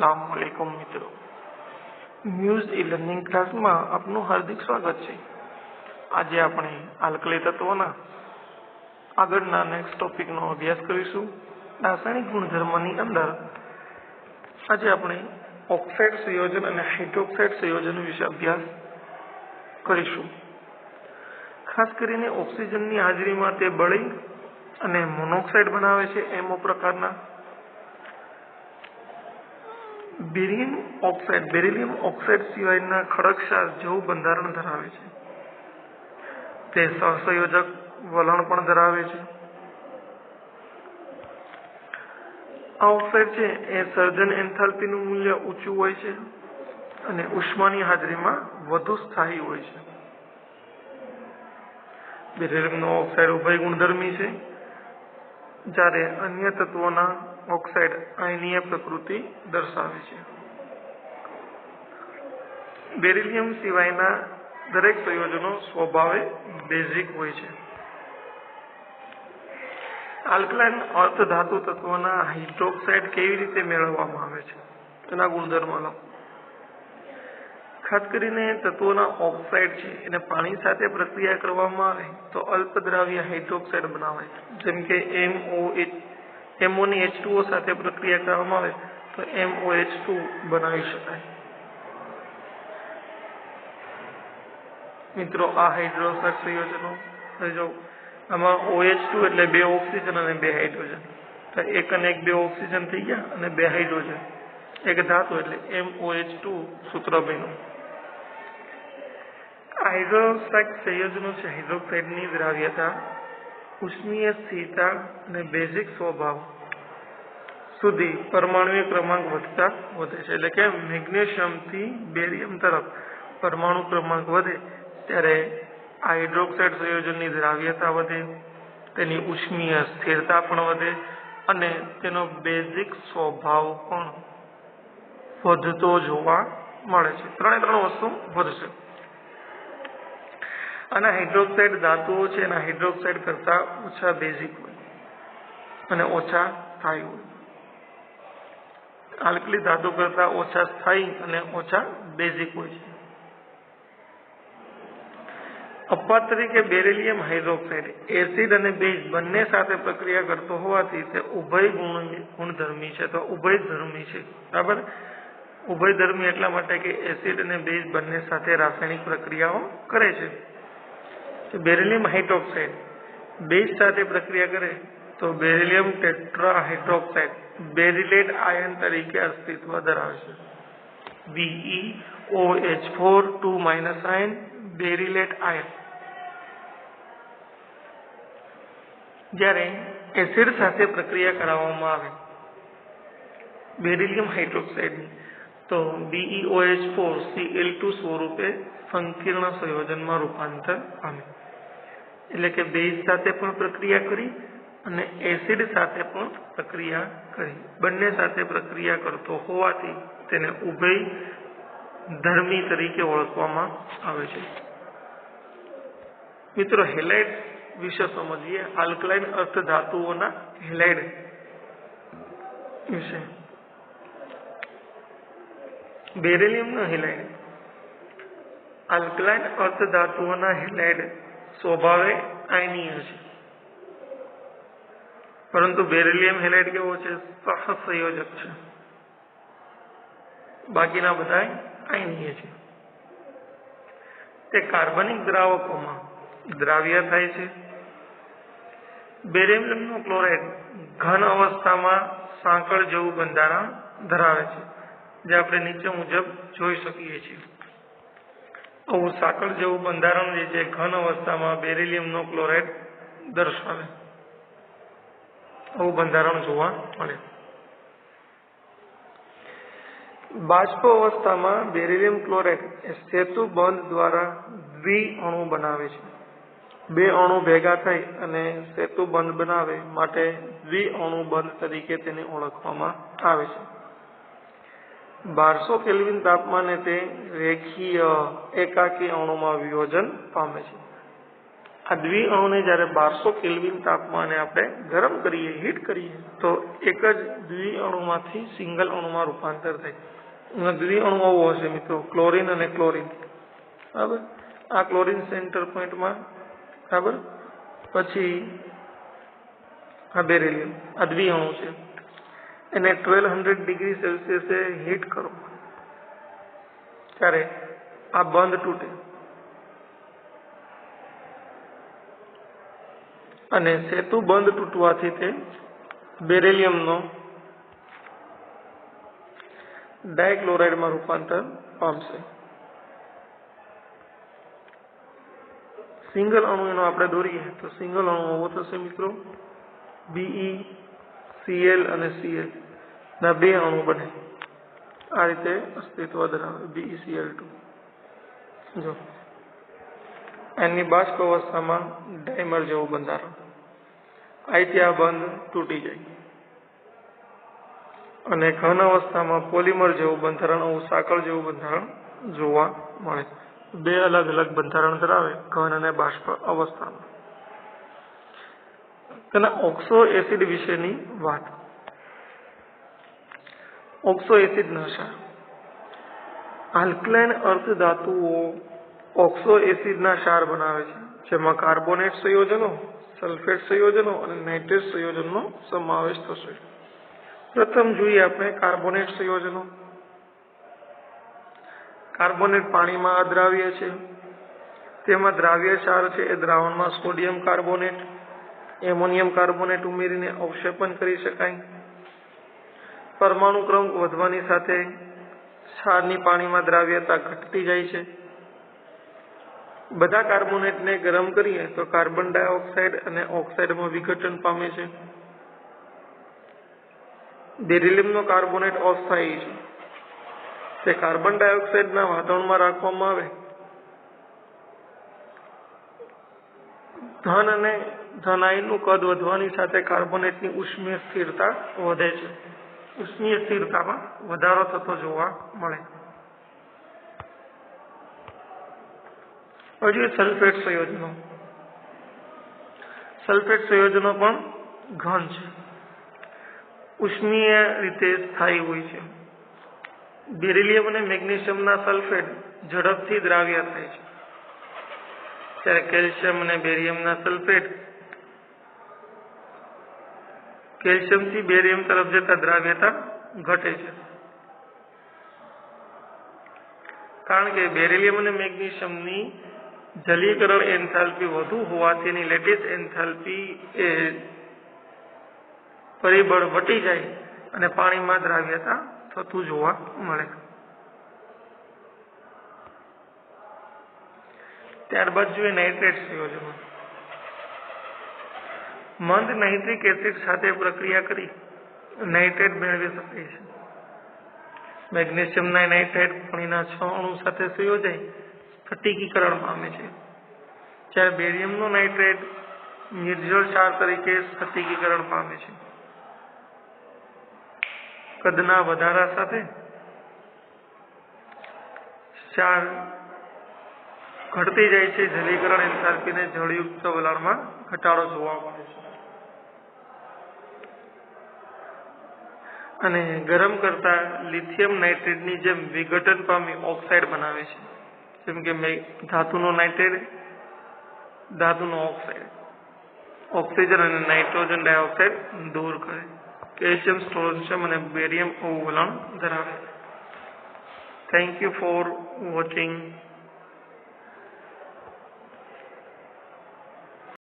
અસલામવાલેકુમ મિત્રો. News e learning ક્લાસમાં આપનું હાર્દિક સ્વાગત છે. આજે આપણે આલ્કલી તત્વોના આગળના નેક્સ્ટ ટોપિકનો અભ્યાસ કરીશું. રાસાયણિક ગુણધર્મની અંદર આજે આપણે ઓક્સાઇડ સંયોજન અને હાઇડ્રોક્સાઇડ સંયોજન વિશે અભ્યાસ કરીશું. ખાસ કરીને ઓક્સિજનની હાજરીમાં તે બળી અને મોનોક્સાઇડ બનાવે છે, એમો પ્રકારના. બેરિયમ ઓક્સાઇડ, બેરિલિયમ ઓક્સાઇડ સિવાયના ખડકક્ષાર જેવું બંધારણ ધરાવે છે. તે સહસંયોજક વલણ પણ ધરાવે છે. આ ઓક્સાઇડ છે એ સર્જન એન્થાલ્પીનું મૂલ્ય ઊંચું હોય છે અને ઉષ્માની હાજરીમાં વધુ સ્થાયી હોય છે. બેરિલિયમનો ઓક્સાઇડ ઉભય ગુણધર્મી છે. જ્યારે અન્ય તત્વોના ઓક્સાઇડ અયનીય પ્રકૃતિ દર્શાવે છે. બેરિલિયમ સિવાયના દરેક સંયોજનો સ્વભાવે બેઝિક હોય છે. આલ્કલાઇન અર્ધધાતુ તત્વોના હાઇડ્રોક્સાઇડ કેવી રીતે મેળવવામાં આવે છે? તેના ગુણધર્મો લો. ખાસ કરીને તત્વોના ઓક્સાઇડ છે, એને પાણી સાથે પ્રક્રિયા કરવામાં આવે તો અલ્પદ્રાવ્ય હાઇડ્રોક્સાઇડ બનાવે જેમ કે એમઓએચ એમઓની એચ ટુઓ સાથે પ્રક્રિયા કરવામાં આવે તો એમઓએચ ટુ બનાવી શકાય. મિત્રો, આ હાઇડ્રોક્સાઇડ સંયોજનો. જો આમાં OH ટુ એટલે બે ઓક્સિજન અને બે હાઇડ્રોજન. તો એક અને એક બે ઓક્સિજન થઈ ગયા અને બે હાઇડ્રોજન. એક ધાતુ એટલે MOH ટુ સૂત્ર બન્યું. હાઇડ્રોક્સાઇડ સંયોજનો છે હાઇડ્રોક્સાઇડની દ્રાવ્યતા ઉષ્મીય અને બેઝિક સ્વભાવ સુધી પરમાણુય ક્રમાંક વધતા વધે છે. એટલે કે મેગ્નેશિયમથી બેરિયમ તરફ પરમાણુ ક્રમાંક વધે ત્યારે હાઇડ્રોક્સાઇડ સંયોજનની દ્રાવ્યતા વધે, તેની ઉષ્મીય સ્થિરતા પણ વધે અને તેનો બેઝિક સ્વભાવ પણ વધતો જોવા મળે છે. ત્રણે ત્રણ વસ્તુ વધશે. અને હાઇડ્રોક્સાઇડ ધાતુઓ છે એના હાઇડ્રોક્સાઇડ કરતા ઓછા બેઝિક હોય. અને ઓછા સ્થાયી હોય. આલ્કલી ધાતુ કરતા ઓછા સ્થાયી અને ઓછા બેઝિક હોય છે. અપવાદ તરીકે બેરેલિયમ હાઇડ્રોક્સાઇડ એસિડ અને બેઝ બંને સાથે પ્રક્રિયા કરતો હોવાથી તે ઉભય ગુણ ગુણધર્મી છે તો ઉભય ધર્મી છે. બરાબર? ઉભય ધર્મી એટલા માટે કે એસિડ અને બેઝ બંને સાથે રાસાયણિક પ્રક્રિયાઓ કરે છે. બેરિલિયમ હાઇડ્રોક્સાઇડ બેઝ સાથે પ્રક્રિયા કરે તો beryllium tetra hydroxide beryllate ion તરીકે અસ્તિત્વ ધરાવે છે BE O H four two minus ion beryllate ion જ્યારે એસિડ સાથે પ્રક્રિયા કરાવવામાં આવે, બેરિલિયમ હાઇડ્રોક્સાઇડની, તો BeOH ફોર Cl2 સ્વરૂપે સંકીર્ણ સંયોજનમાં રૂપાંતર પામે. એટલે કે બેઝ સાથે પણ પ્રક્રિયા કરી અને એસિડ સાથે પણ પ્રક્રિયા કરી. બંને સાથે પ્રક્રિયા કરતો હોવાથી તેને ઉભય ધર્મી તરીકે ઓળખવામાં આવે છે. મિત્રો, હેલાઇડ વિશે સમજીએ. આલ્કલાઇન અર્થ ધાતુઓના હેલાઇડ વિશે. બેરિલિયમનો હેલાઇડ. આલ્કલાઇન અર્થ ધાતુઓના હેલાઇડ સ્વભાવે આયનીય છે. પરંતુ બેરિલિયમ હેલાઇડ કેવો છે? સહસંયોજક છે. બાકીના બધા આયનીય છે. તે કાર્બનિક દ્રાવકોમાં દ્રાવ્ય થાય છે. બેરિલિયમનો ક્લોરાઇડ ઘન અવસ્થામાં સાંકળ જેવું બંધારણ ધરાવે છે, જે આપણે નીચે મુજબ જોઈ શકીએ છીએ. સાંકળ જેવું બંધારણ જે છે, ઘન અવસ્થામાં બેરિલિયમનો ક્લોરાઇડ દર્શાવે. આવું બંધારણ જોવા મળે. બાષ્પ અવસ્થામાં બેરિલિયમ ક્લોરાઇડ એ સેતુ બંધ દ્વારા દ્વિ અણુ બનાવે છે. બે અણુ ભેગા થઈ અને સેતુ બંધ બનાવે માટે દ્વિ અણુ બંધ તરીકે તેને ઓળખવામાં આવે છે. બારસો કેલ્વિન તાપમાને તે રેખીય એકાકી અણુમાં વિયોજન પામે છે. આ દ્વિઅણુને જ્યારે બારસો કેલ્વિન તાપમાને આપણે ગરમ કરીએ હીટ કરીએ, તો એક જ દ્વિ અણુમાંથી સિંગલ અણુમાં રૂપાંતર થાય. દ્વિ અણુ આવો હશે મિત્રો, ક્લોરિન અને ક્લોરિન. બરાબર? આ ક્લોરીન સેન્ટર પોઈન્ટમાં, બરાબર? પછી આ બેરેલિયમ, આ દ્વિઅણુ છે. એને ટ્વેલ્વ હંડ્રેડ ડિગ્રી સેલ્સિયસે હીટ કરો. ત્યારે આ બંધ તૂટે. અને સેતુ બંધ તૂટવાથી તે બેરેલિયમનો ડાયક્લોરાઇડમાં રૂપાંતર પામશે. સિંગલ અણુ એનો આપણે દોરીએ તો સિંગલ અણુ આવો થશે મિત્રો બીઈ સીએલ અને સીએલ ના બે અણુ બને. આ રીતે અસ્તિત્વ ધરાવે બીઈસીએલ ટુ જો. એની બાષ્પ અવસ્થામાં ડાયમર જેવું બંધારણ. અહીંથી આ બંધ તૂટી જાય. અને ઘન અવસ્થામાં પોલિમર જેવું બંધારણ આવું સાંકળ જેવું બંધારણ જોવા મળે બે અલગ અલગ બંધારણ ધરાવે ઘન અને બાષ્પ અવસ્થામાં. તેના ઓક્સો એસિડ વિશેની વાત. ઓક્સો એસિડ નશા. આલ્કલાઇન અર્ધ ધાતુઓ ઓક્સો એસિડના ક્ષાર બનાવે છે, જેમાં કાર્બોનેટ સંયોજનો, સલ્ફેટ સંયોજનો અને નાઇટ્રેટ સંયોજનનો સમાવેશ થશે. પ્રથમ જોઈએ આપણે કાર્બોનેટ સંયોજનો. કાર્બોનેટ પાણીમાં અદ્રાવ્ય છે. તેમાં દ્રાવ્ય ક્ષાર છે એ દ્રાવણમાં સોડિયમ કાર્બોનેટ એમોનિયમ કાર્બોનેટ ઉમેરીને અવક્ષેપણ કરી શકાય. પરમાણુ ક્રમ વધવાની સાથે ક્ષારની પાણીમાં દ્રાવ્યતા ઘટતી જાય છે. બધા કાર્બોનેટને ગરમ કરીએ તો કાર્બન ડાયોક્સાઇડ અને ઓક્સાઇડમાં વિઘટન પામે છે. બેરિલિયમનો કાર્બોનેટ અસ્થાયી છે. તે કાર્બન ડાયોક્સાઇડના વાતાવરણમાં રાખવામાં આવે. ધન અને ધનાઈનું કદ વધવાની સાથે કાર્બોનેટની ઉષ્મીય સ્થિરતા વધે છે ઉષ્મીય સ્થિરતામાં વધારો થતો જોવા મળે. હજુ સલ્ફેટ સંયોજનો. સલ્ફેટ સંયોજનો પણ ઘન છે. ઉષ્મીય રીતે સ્થાયી હોય છે. બેરિલિયમ અને મેગ્નેશિયમના સલ્ફેટ ઝડપથી દ્રાવ્ય થાય છે. ત્યારે કેલ્શિયમ અને બેરિયમના સલ્ફેટ કેલ્શિયમથી બેરિયમ તરફ જતા દ્રાવ્યતા ઘટે છે. કારણ કે બેરિલિયમ અને મેગ્નેશિયમની જલીકરણ એન્થાલ્પી વધુ હોવાથી એની લેટિસ એન્થાલ્પી એ પરિબળ વટી જાય અને પાણીમાં દ્રાવ્યતા થતું જોવા મળે. ત્યારબાદ જોઈએ નાઇટ્રેટ સંયોજનો મંદ નાઇટ્રિક એસિડ સાથે પ્રક્રિયા કરી નાઇટ્રેટ મેળવી શકે છે. મેગ્નેશિયમના નાઇટ્રેટ પાણીના છ અણુ સાથે સંયોજાય સ્ફટિકીકરણ પામે છે. જ્યારે બેરિયમનો નાઇટ્રેટ નિર્જળ ક્ષાર તરીકે સ્ફટિકીકરણ પામે છે. કદના વધારા સાથે ક્ષાર ઘટતી જાય છે. જલીકરણ એન્થાલ્પીને જળયુક્ત વલણમાં ઘટાડો જોવા મળે છે. અને ગરમ કરતા લિથિયમ નાઇટ્રેટની જેમ વિઘટન પામી ઓક્સાઇડ બનાવે છે. જેમ કે ધાતુનો નાઇટ્રેટ, ધાતુનો ઓક્સાઇડ. ઓક્સિજન અને નાઇટ્રોજન ડાયોક્સાઇડ દૂર કરે. કેલ્શિયમ સ્ટોન્શિયમ અને બેરિયમ વલણ ધરાવે થેન્ક યુ ફોર વોચિંગ